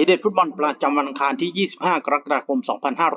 ทีเด็ดฟุตบอลประจำวันอังคารที่ 25 กรกฎาคม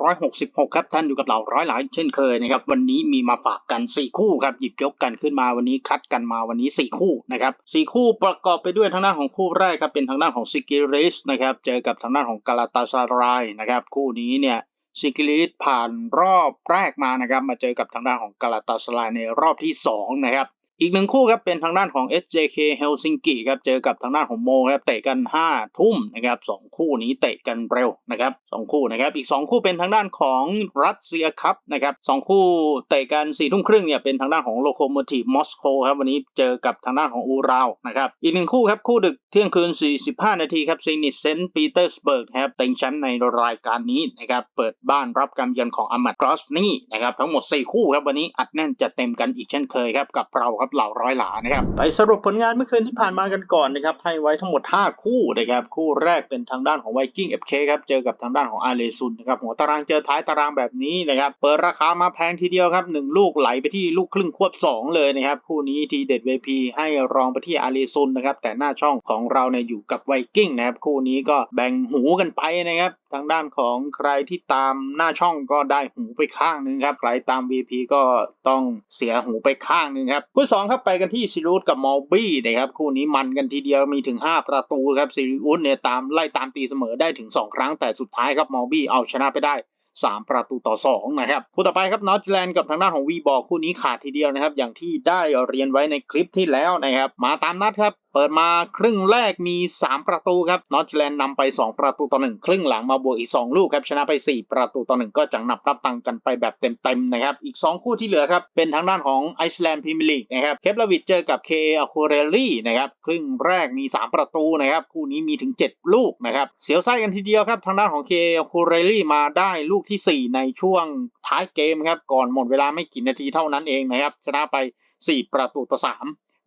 2566 ครับ ท่านอยู่กับเราร้อยหลายเช่นเคยนะครับ วันนี้มีมาฝากกัน 4 คู่ครับ หยิบยกกันขึ้นมาวันนี้คัดกันมาวันนี้ 4 คู่นะครับ4คู่ประกอบไปด้วยทางด้านของคู่แรกครับเป็นทางด้านของซิกิริสนะครับเจอกับทางด้านของกาลาตาซารายนะครับคู่นี้เนี่ยซิกิริสผ่านรอบแรกมานะครับมาเจอกับทางด้านของกาลาตาซารายในรอบที่2นะครับ อีกหนึ่งคู่ครับเป็นทางด้านของ SJK Helsinki ครับเจอกับทางด้านของโมครับเตะกัน 5 ทุ่มนะครับสองคู่นี้เตะกันเร็วนะครับสองคู่นะครับอีก 2 คู่เป็นทางด้านของรัสเซียคัพนะครับสองคู่เตะกัน4ทุ่มครึ่งเนี่ยเป็นทางด้านของโลโคโมทีฟมอสโกครับวันนี้เจอกับทางด้านของอูราวนะครับอีกหนึ่งคู่ครับคู่ดึกเที่ยงคืน 45 นาทีครับซีนิตเซนต์ปีเตอร์สเบิร์กครับเต็งแชมป์ในรายการนี้นะครับเปิดบ้านรับการเยือนของอามัดกรอสนี่นะครับทั้งหมด 4 คู่ครับวันนี้อัดแน่นจัดเต็มกันอีกเช่นเคยครับกับเราครับเหล่าร้อยหลานะครับไปสรุปผลงานเมื่อคืนที่ผ่านมากันก่อนนะครับให้ไว้ทั้งหมด 5 คู่นะครับคู่แรกเป็นทางด้านของไวกิ้งเอฟเคครับเจอกับทางด้านของอาเลซุนนะครับหัวตารางเจอท้ายตารางแบบนี้นะครับเปิดราคามาแพงทีเดียวครับหนึ่งลูกไหลไปที่ลูกครึ่งควบ 2 เลยนะครับคู่นี้ทีเด็ดเวพีให้รองไปที่อาเลซุนนะครับแต่หน้าช่องของเราเนี่ยอยู่กับไวกิ้งนะครับคู่นี้ก็แบ่งหูกันไปนะครับ ทางด้านของใครที่ตามหน้าช่องก็ได้หูไปข้างหนึงครับ ใครตาม VP ก็ต้องเสียหูไปข้างหนึงครับคู่สองครับไปกันที่ซิรูสกับมอลบี้นะครับคู่นี้มันกันทีเดียวมีถึง 5 ประตูครับซิรูสเนี่ยตามไล่ตามตีเสมอได้ถึง 2 ครั้งแต่สุดท้ายครับมอลบี้เอาชนะไปได้3 ประตูต่อ 2 นะครับ คู่ต่อไปครับนอตแลนด์กับทางด้านของวีบอกคู่นี้ขาดทีเดียวนะครับ อย่างที่ได้เรียนไว้ในคลิปที่แล้วนะครับ มาตามนัดครับ เปิดมาครึ่งแรกมี 3 ประตูครับนอตแลนด์นำไป 2 ประตูต่อ1ครึ่งหลังมาบวกอีก 2 ลูกครับชนะไป 4 ประตูต่อ1ก็จังนับรับตังกันไปแบบเต็มๆนะครับอีก 2 คู่ที่เหลือครับเป็นทางด้านของไอซ์แลนด์พรีเมียร์ลีกนะครับเคปลาวิดเจอกับเคอคูเรลี่นะครับครึ่งแรกมี 3 ประตูนะครับคู่นี้มีถึง 7 ลูกนะครับเสียวไส้กันทีเดียวครับทางด้านของเคอคูเรลี่มาได้ลูกทีสี่ 4 ในช่วงท้ายเกมครับก่อนหมดเวลาไม่กี่นาทีเท่านั้นเองนะครับชนะไป 4 ประตูต่อ3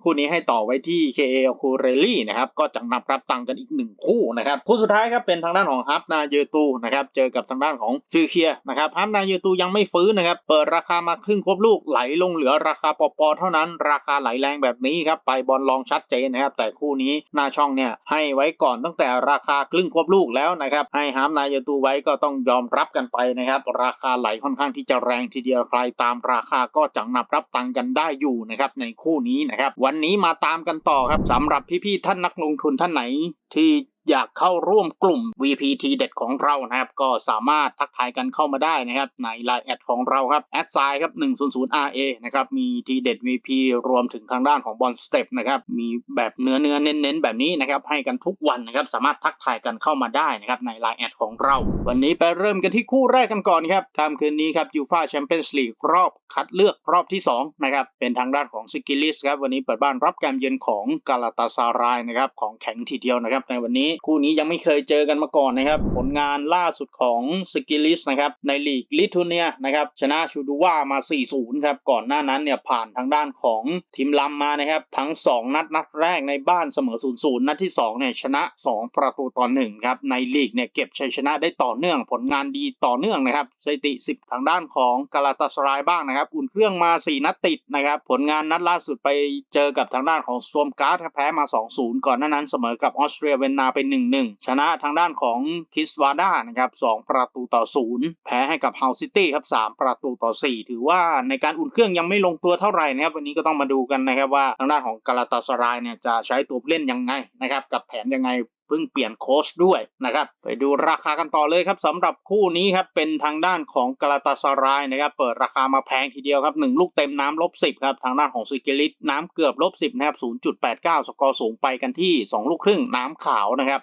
คู่นี้ให้ต่อไว้ที่ KA คูเรลี่นะครับก็จะนำรับตังกันอีกหนึ่งคู่นะครับคู่สุดท้ายครับเป็นทางด้านของฮับนาเยตูนะครับเจอกับทางด้านของฟิวเคียนะครับฮับนาเยตูยังไม่ฟื้นนะครับเปิดราคามาครึ่งครบลูกไหลลงเหลือราคาปอปอเท่านั้น ราคาไหลแรงแบบนี้ครับไปบอลลองชัดเจนนะครับแต่คู่นี้หน้าช่องเนี่ยให้ไว้ก่อนตั้งแต่ราคาครึ่งครบลูกแล้วนะครับให้ฮับนาเยตูไว้ก็ต้องยอมรับกันไปนะครับราคาไหลค่อนข้างที่จะแรงทีเดียวใครตามราคาก็จังนับรับตังกันได้อยู่นะครับในคู่นี้นะครับวันนี้มาตามกันต่อครับสำหรับพี่ๆท่านนักลงทุนท่านไหน ที่ อยากเข้าร่วมกลุ่ม VPT เด็ดของเรานะครับ ก็สามารถทักทายกันเข้ามาได้นะครับ ในไลน์แอดของเราครับแอดไซครับ 100RA นะครับ มีทีเด็ด VP รวมถึงทางด้านของบอลสเต็ปนะครับ มีแบบเนื้อเนื้อเน้นๆ แบบนี้นะครับ ให้กันทุกวันนะครับ สามารถทักทายกันเข้ามาได้นะครับ ในไลน์แอดของเรา วันนี้ไปเริ่มกันที่คู่แรกกันก่อนครับค่ำคืนนี้ครับยูฟาแชมเปี้ยนส์ลีกรอบคัดเลือกรอบที่สองนะครับเป็นทางด้านของซิกิลิสครับวันนี้เปิดบ้านรับการเยือนของกาลาตาซารายนะครับของแข็งทีเดียวนะครับในวันนี้คู่นี้ยังไม่เคยเจอกันมาก่อนนะครับ ผลงานล่าสุดของสกิลิสนะครับในลีกลิทัวเนียนะครับชนะชูดูว่ามา 4-0 ครับก่อนหน้านั้นเนี่ยผ่านทางด้านของทีมลำมมานะครับทั้ง 2 นัดนัดแรกในบ้านเสมอ 0-0 นัดที่2เนี่ยชนะ 2 ประตูต่อ1ครับในลีกเนี่ยเก็บชัยชนะได้ต่อเนื่องผลงานดีต่อเนื่องนะครับสถิติ 10 ทางด้านของกาลาตาสรายบ้างนะครับอุ่นเครื่องมา 4 นัดติดนะครับผลงานนัดล่าสุดไปเจอกับทางด้านของสวมการ์ดแพ้มา 2-0 ก่อนหน้านั้นเสมอกับออสเตรียเวนนาไป1-1ชนะทางด้านของคิสวาด้านะครับสองประตูต่อศูนย์แพ้ให้กับเฮาซิตี้ครับสามประตูต่อสี่ถือว่าในการอุ่นเครื่องยังไม่ลงตัวเท่าไหร่นะครับวันนี้ก็ต้องมาดูกันนะครับว่าทางด้านของกาลาตาสรายเนี่ยจะใช้ตัวเล่นยังไงนะครับกับแผนยังไง เพิ่งเปลี่ยนโค้ชด้วยนะครับไปดูราคากันต่อเลยครับสำหรับคู่นี้ครับเป็นทางด้านของกาลาตาสรายนะครับเปิดราคามาแพงทีเดียวครับ1ลูกเต็มน้ำลบ10ครับทางด้านของซิกิลิสน้ำเกือบลบ10นะครับ0.89 สกอร์สูงไปกันที่ 2 ลูกครึ่งน้ำขาวนะครับ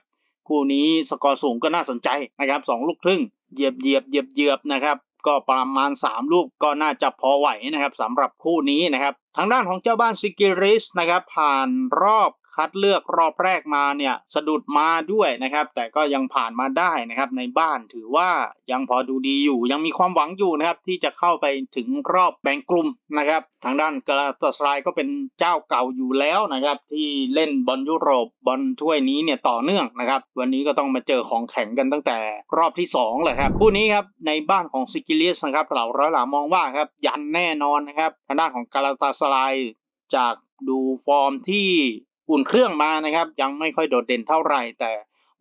คู่นี้สกอร์สูงก็น่าสนใจนะครับสองลูกครึ่งเหยียบเหยียบเหยียบเหยียบนะครับก็ประมาณ 3 ลูกก็น่าจะพอไหวนะครับสำหรับคู่นี้นะครับทางด้านของเจ้าบ้านซิกิริสนะครับผ่านรอบ คัดเลือกรอบแรกมาเนี่ยสะดุดมาด้วยนะครับ แต่ก็ยังผ่านมาได้นะครับ ในบ้านถือว่ายังพอดูดีอยู่ ยังมีความหวังอยู่นะครับ ที่จะเข้าไปถึงรอบแบ่งกลุ่มนะครับ ทางด้านกาลาตาสรายก็เป็นเจ้าเก่าอยู่แล้วนะครับ ที่เล่นบอลยุโรปบอลถ้วยนี้เนี่ยต่อเนื่องนะครับ วันนี้ก็ต้องมาเจอของแข็งกันตั้งแต่รอบที่2เลยครับคู่นี้ครับในบ้านของซิกิลิสนะครับเราร้อยหลามองว่าครับยันแน่นอนนะครับทางด้านของกาลาตาสรายจากดูฟอร์มที่ อุ่นเครื่องมานะครับ ยังไม่ค่อยโดดเด่นเท่าไหร่ แต่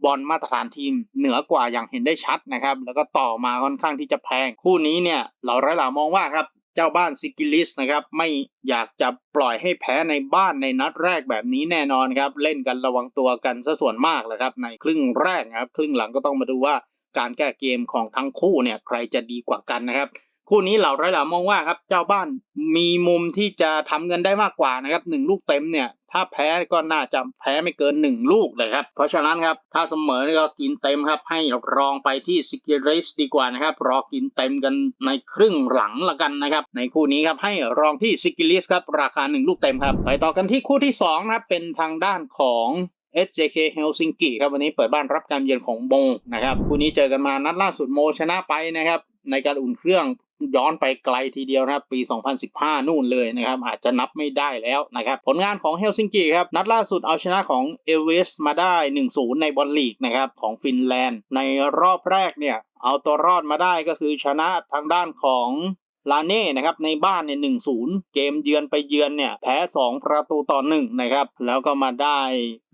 บอลมาตรฐานทีมเหนือกว่าอย่างเห็นได้ชัดนะครับ แล้วก็ต่อมาค่อนข้างที่จะแพง คู่นี้เนี่ยเราไร้หลามองว่าครับเจ้าบ้านซิกิลิสนะครับไม่อยากจะปล่อยให้แพ้ในบ้านในนัดแรกแบบนี้แน่นอนครับเล่นกันระวังตัวกันซะส่วนมากแหละครับในครึ่งแรกนะครับครึ่งหลังก็ต้องมาดูว่าการแก้เกมของทั้งคู่เนี่ยใครจะดีกว่ากันนะครับ คู่นี้เหล่าไร้หล่ามองว่าครับเจ้าบ้านมีมุมที่จะทำเงินได้มากกว่านะครับหนึ่งลูกเต็มเนี่ยถ้าแพ้ก็น่าจะแพ้ไม่เกินหนึ่งลูกเลยครับ เพราะฉะนั้นครับ ถ้าเสมอนี่ก็กินเต็มครับ ให้รองไปที่ซิกิเรสดีกว่านะครับ รอกินเต็มกันในครึ่งหลังละกันนะครับ ในคู่นี้ครับให้รองที่ซิกิลิสครับ ราคาหนึ่งลูกเต็มครับ ไปต่อกันที่คู่ที่สองนะครับ เป็นทางด้านของ SJK Helsinki ครับวันนี้เปิดบ้านรับการเยือนของโมนะครับคู่นี้เจอกันมานัดล่าสุดโมชนะไปนะครับในการอุ่นเครื่อง ย้อนไปไกลทีเดียวนะครับปี 2015 นู่นเลยนะครับ อาจจะนับไม่ได้แล้วนะครับ ผลงานของเฮลซิงกิครับ นัดล่าสุดเอาชนะของเอเวสมาได้ 1-0 ในบอลลีกนะครับ ของฟินแลนด์ ในรอบแรกเนี่ยเอาตัวรอดมาได้ก็คือชนะทางด้านของ ลาเน่นะครับในบ้านเนี่ยหนึ่งศูนย์เกมเยือนไปเยือนเนี่ยแพ้ 2 ประตูต่อหนึ่งนะครับแล้วก็มาได้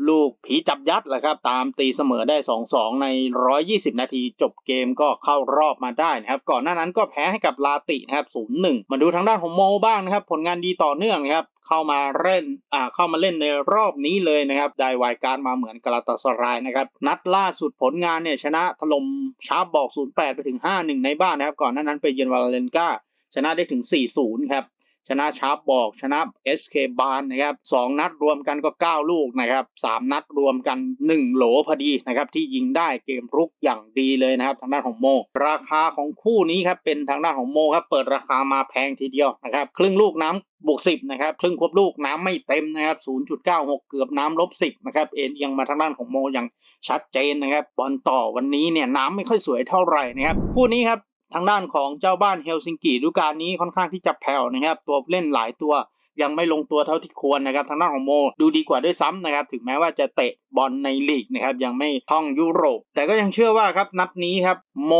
ลูกผีจับยัดแหละครับตามตีเสมอได้ 2-2 ใน 120 นาที จบเกมก็เข้ารอบมาได้นะครับก่อนหน้านั้นก็แพ้ให้กับลาตินะครับ0-1 มาดูทางด้านของโมบ้างนะครับผลงานดีต่อเนื่องนะครับเข้ามาเล่นอ่าเข้ามาเล่นในรอบนี้เลยนะครับได้วายการมาเหมือนกาลาตาสรายนะครับนัดล่าสุดผลงานเนี่ยชนะถล่มชาร์ปบอก 0-8 ไปถึง 5-1 ในบ้านนะครับก่อนหน้านั้นไปเยือนวาเลนกา ชนะได้ถึง 4-0 ครับ ชนะชาร์ปบอกชนะ SK บานนะครับ2นัดรวมกันก็ 9 ลูกนะครับ3นัดรวมกัน 1 โหลพอดีนะครับที่ยิงได้เกมรุกอย่างดีเลยนะครับทางด้านของโม ราคาของคู่นี้ครับเป็นทางด้านของโมครับเปิดราคามาแพงทีเดียวนะครับครึ่งลูกน้ำบวก 10 นะครับ ครึ่งควบลูกน้ำไม่เต็มนะครับ 0.96 เกือบน้ำลบ 10 นะครับ เอ็นเอียงมาทางด้านของโมอย่างชัดเจนนะครับ บอลต่อวันนี้เนี่ยน้ำไม่ค่อยสวยเท่าไหร่นะครับ คู่นี้ครับ ทางด้านของเจ้าบ้านเฮลซิงกิฤดูกาลนี้ค่อนข้างที่จะแผ่วนะครับ ตัวเล่นหลายตัวยังไม่ลงตัวเท่าที่ควรนะครับทางด้านของโม ดูดีกว่าด้วยซ้ำนะครับ ถึงแม้ว่าจะเตะบอลในลีกนะครับยังไม่ท่องยุโรป แต่ก็ยังเชื่อว่าครับนัดนี้ครับ โม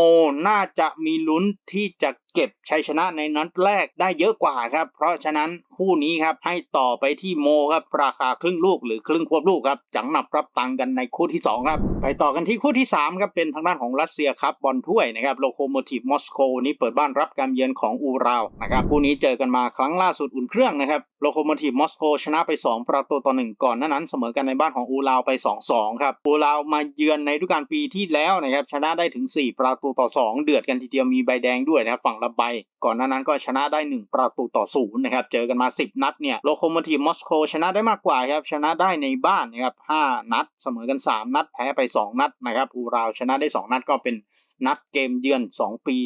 น่าจะมีลุ้นที่จะเก็บชัยชนะในนัดแรกได้เยอะกว่าครับ เพราะฉะนั้นคู่นี้ครับให้ต่อไปที่โมครับราคาครึ่งลูกหรือครึ่งควบลูกครับจังหนับรับตังกันในคู่ที่สองครับ ไปต่อกันที่คู่ที่สามครับเป็นทางด้านของรัสเซียครับบอลถ้วยนะครับโลโคโมทีฟมอสโกนี้เปิดบ้านรับการเยือนของอูราวนะครับคู่นี้เจอกันมาครั้งล่าสุดอุ่นเครื่องนะครับโลโคโมทีฟมอสโกชนะไป 2 ประตูต่อหนึ่งก่อนหน้านั้นเสมอกันในบ้านของอูราวไป 2-2 ครับ อูราวมาเยือนในฤดูกาลปีที่แล้วนะครับ ชนะได้ถึง 4 ประตูต่อ 2 เดือดกันทีเดียวมีใบแดงด้วยนะครับ ฝั่งละใบ ก่อนหน้านั้นก็ชนะได้ 1 ประตูต่อศูนย์นะครับ เจอกันมา 10 นัดเนี่ย โลโคโมทีฟมอสโกชนะได้มากกว่าครับ ชนะได้ในบ้านนะครับ 5 นัด เสมอกัน 3 นัด แพ้ไป 2 นัดนะครับ อูราวชนะได้ 2 นัดก็เป็นนัดเกมเยือน 2 ปี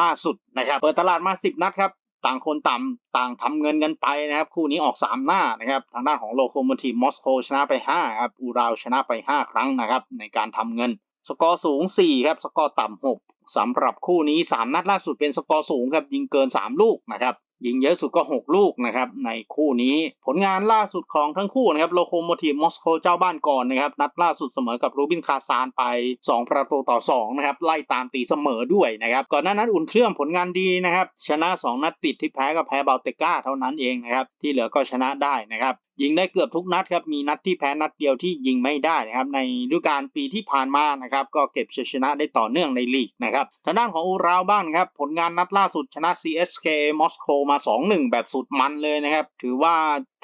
ล่าสุดนะครับ เปิดตลาดมา 10 นัดครับ ต่างคนต่างต่างทำเงินกันไปนะครับ คู่นี้ออก 3 หน้านะครับ ทางด้านของโลโคโมทีฟมอสโกชนะไป5ครับอูราวชนะไป 5 ครั้งนะครับ ในการทำเงิน สกอร์สูง 4 ครับ สกอร์ต่ำ6สำหรับคู่นี้ 3 นัดล่าสุดเป็นสกอร์สูงครับยิงเกิน 3 ลูกนะครับ ยิงเยอะสุดก็ 6 ลูกนะครับในคู่นี้ผลงานล่าสุดของทั้งคู่นะครับโลโคโมทีฟมอสโกเจ้าบ้านก่อนนะครับนัดล่าสุดเสมอกับรูบินคาซานไป 2 ประตูต่อ2นะครับไล่ตามตีเสมอด้วยนะครับก่อนหน้านั้นอุ่นเครื่องผลงานดีนะครับชนะ 2 นัดติดที่แพ้ก็แพ้เบลเตกาเท่านั้นเองนะครับที่เหลือก็ชนะได้นะครับ ยิงได้เกือบทุกนัดครับมีนัดที่แพ้นัดเดียวที่ยิงไม่ได้นะครับในฤดูกาลปีที่ผ่านมานะครับก็เก็บชัยชนะได้ต่อเนื่องในลีกนะครับทางด้านของอูราวบ้างครับผลงานนัดล่าสุดชนะ CSK มอสโกมา 2-1 แบบสุดมันเลยนะครับถือว่า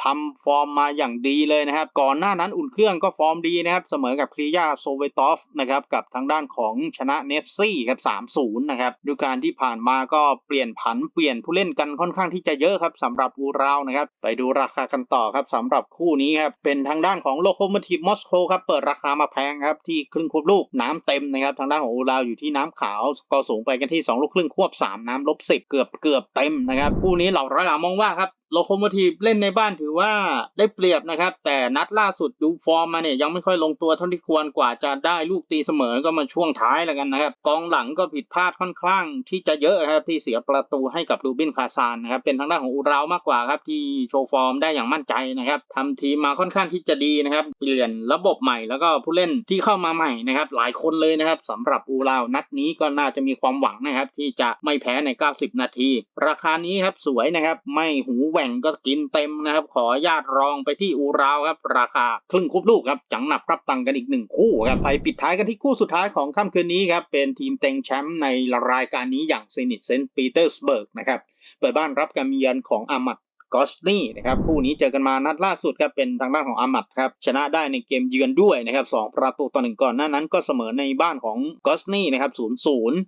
ทำฟอร์มมาอย่างดีเลยนะครับ ก่อนหน้านั้นอุ่นเครื่องก็ฟอร์มดีนะครับ เสมอกับครียาโซเวตอฟนะครับกับทางด้านของชนะเนฟซี่ครับ3-0 นะครับดูกาลที่ผ่านมาก็เปลี่ยนผันเปลี่ยนผู้เล่นกันค่อนข้างที่จะเยอะครับสำหรับอูราวนะครับ ไปดูราคากันต่อครับสำหรับคู่นี้ครับเป็นทางด้านของโลโคโมทีฟมอสโกครับเปิดราคามาแพงครับที่ครึ่งควบลูกน้ำเต็มนะครับทางด้านของอูราวอยู่ที่น้ำขาวกอร์สูงไปกันที่2ลูกครึ่งควบ 3 น้ำลบ10 เกือบเกือบเต็มนะครับคู่นี้เหล่าร้อยหลามองว่าครับ โลโคโมทีฟเล่นในบ้านถือว่าได้เปรียบนะครับ แต่นัดล่าสุดดูฟอร์มมาเนี่ยยังไม่ค่อยลงตัวเท่าที่ควรกว่าจะได้ลูกตีเสมอก็มาช่วงท้ายแล้วกันนะครับ กองหลังก็ผิดพลาดค่อนข้างที่จะเยอะครับที่เสียประตูให้กับรูบินคาซานนะครับเป็นทางด้านของอูราวมากกว่าครับที่โชว์ฟอร์มได้อย่างมั่นใจนะครับทำทีมมาค่อนข้างที่จะดีนะครับเปลี่ยนระบบใหม่แล้วก็ผู้เล่นที่เข้ามาใหม่นะครับหลายคนเลยนะครับสำหรับอูราวนัดนี้ก็น่าจะมีความหวังนะครับที่จะไม่แพ้ใน 90 นาที ราคานี้ครับสวยนะครับไม่หูแหวว่งก็กินเต็มนะครับ ขอญาตรองไปที่อูราวครับ ราคาครึ่งคุบลูกครับ จังหนับรับตังกันอีกหนึ่งคู่ครับไปปิดท้ายกันที่คู่สุดท้ายของค่ำคืนนี้ครับ เป็นทีมเต็งแชมป์ในรายการนี้อย่างเซนิตเซนต์ปีเตอร์สเบิร์กนะครับเปิดบ้านรับการเยือนของอามัดกอสนี่นะครับคู่นี้เจอกันมานัดล่าสุดครับเป็นทางด้านของอามัดครับชนะได้ในเกมเยือนด้วยนะครับสองประตูต่อหนึ่งก่อนหน้านั้นก็เสมอในบ้านของกอสนี่นะครับศูนย์ศูนย์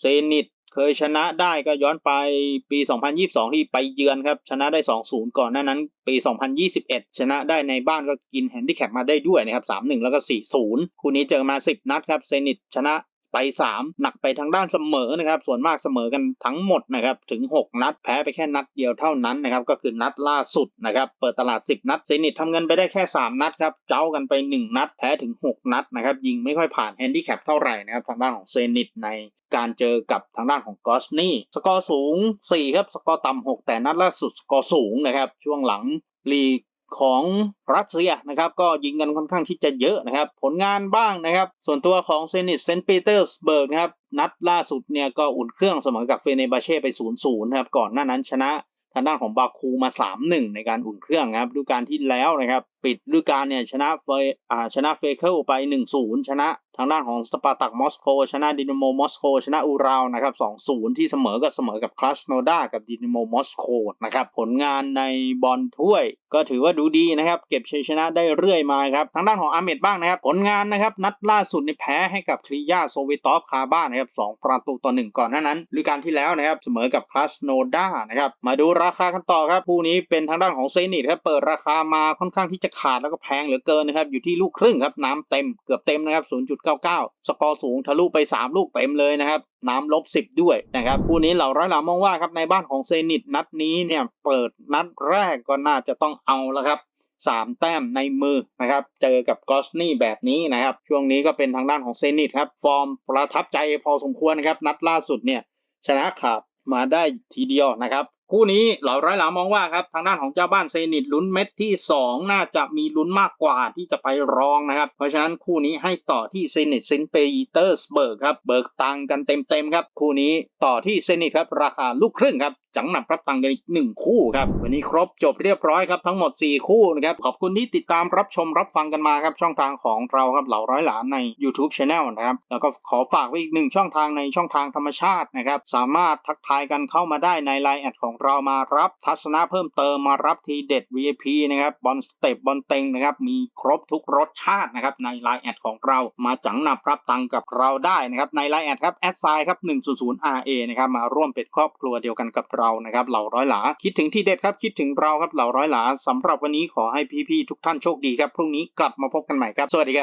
เซนิต เคยชนะได้ก็ย้อนไปปี 2022 ที่ไปเยือนครับ ชนะได้ 2-0 ก่อนหน้านั้นปี 2021 ชนะได้ในบ้านก็กินแฮนดิแคปมาได้ด้วยนะครับ 3-1 แล้วก็ 4-0 คู่นี้เจอมา 10 นัดครับ เซนิตชนะ ไป 3 หนักไปทางด้านเสมอนะครับ ส่วนมากเสมอกันทั้งหมดนะครับถึง 6 นัด แพ้ไปแค่นัดเดียวเท่านั้นนะครับก็คือนัดล่าสุดนะครับเปิดตลาด 10 นัดเซนิตทำเงินไปได้แค่ 3 นัดครับเจ้ากันไป 1 นัดแพ้ถึง 6 นัดนะครับยิงไม่ค่อยผ่านแฮนดิแคปเท่าไหร่นะครับทางด้านของเซนิตในการเจอกับทางด้านของกอสนี่สกอร์สูง 4 ครับ สกอร์ต่ำ6 แต่นัดล่าสุดสกอร์สูงนะครับช่วงหลังลี ของรัสเซียนะครับก็ยิงกันค่อนข้างที่จะเยอะนะครับ ผลงานบ้างนะครับ ส่วนตัวของเซนิตเซนต์ปีเตอร์สเบิร์กนะครับนัดล่าสุดเนี่ยก็อุ่นเครื่องเสมอกับเฟเนบาเช่ไป 0-0นะครับก่อนหน้านั้นชนะทางด้านของบาคูมา 3-1 ในการอุ่นเครื่องนะครับดูการที่แล้วนะครับปิดฤดูกาลเนี่ยชนะเฟอ่าชนะเฟเคิลไป 1-0 ชนะทางด้านของสปาตักมอสโกชนะดินาโมมอสโกชนะอูราวนะครับ 2-0 ที่เสมอก็เสมอกับคลาสโนดากับดินาโมมอสโกนะครับ ผลงานในบอลถ้วย ก็ถือว่าดูดีนะครับ เก็บชัยชนะได้เรื่อยมาครับ ทางด้านของอาเมดบ้างนะครับ ผลงานนะครับ นัดล่าสุดในแพ้ให้กับคลียาโซเวตอฟคาบ้านนะครับ2ประตูต่อ 1 ก่อนหน้านั้นฤดูกาลที่แล้วนะครับเสมอกับคลาสโนดานะครับมาดูราคากันต่อครับคู่นี้เป็นทางด้านของเซนิตครับเปิดราคามาค่อนข้างที่จะขาดแล้วก็แพงเหลือเกินนะครับ อยู่ที่ลูกครึ่งครับน้ำเต็มเกือบเต็มนะครับ 0.99 สกอร์สูงทะลุไป 3 ลูกเต็มเลยนะครับน้ำลบ 10 ด้วยนะครับคู่นี้เหล่าร้อยหลามองว่าครับในบ้านของเซนิตนัดนี้เนี่ยเปิดนัดแรกก็น่าจะต้องเอาแล้วครับสามแต้มในมือนะครับ เจอกับกอสนี่แบบนี้นะครับ ช่วงนี้ก็เป็นทางด้านของเซนิตครับ ฟอร์มประทับใจพอสมควรนะครับ นัดล่าสุดเนี่ย ชนะขาดมาได้ทีเดียวนะครับ คู่นี้เหล่าร้อยหลามองว่าครับทางด้านของเจ้าบ้านเซนิตลุ้นเม็ดที่ 2 น่าจะมีลุ้นมากกว่าที่จะไปรองนะครับ เพราะฉะนั้นคู่นี้ให้ต่อที่เซนิตเซนเปเตอร์สเบิร์กครับเบิกตังกันเต็มๆครับ คู่นี้ต่อที่เซนิตครับราคาลูกครึ่งครับ จังหนับรับตังกันอีกหนึ่งคู่ครับ วันนี้ครบจบเรียบร้อยครับทั้งหมด 4 คู่นะครับ ขอบคุณที่ติดตามรับชมรับฟังกันมาครับ ช่องทางของเราครับเหล่าร้อยหลานใน YouTube Channel นะครับ แล้วก็ขอฝากไว้อีกหนึ่งช่องทางในช่องทางธรรมชาตินะครับ สามารถทักทายกันเข้ามาได้ใน Line แอดของเรามารับทัศนะเพิ่มเติมมารับทีเด็ด VIP นะครับบอลสเต็ปบอลเต็งนะครับมีครบทุกรสชาตินะครับใน Line แอดของเรามาจังหนับรับตังกับเราได้นะครับใน Line แอดครับแอดไซครับ100 RA นะครับมาร่วมเป็นครอบครัวเดียวกันกับเรานะครับเหล่าร้อยหลา คิดถึงที่เด็ดครับคิดถึงเราครับเหล่าร้อยหลาสำหรับวันนี้ขอให้พี่ๆทุกท่านโชคดีครับพรุ่งนี้กลับมาพบกันใหม่ครับสวัสดีครับ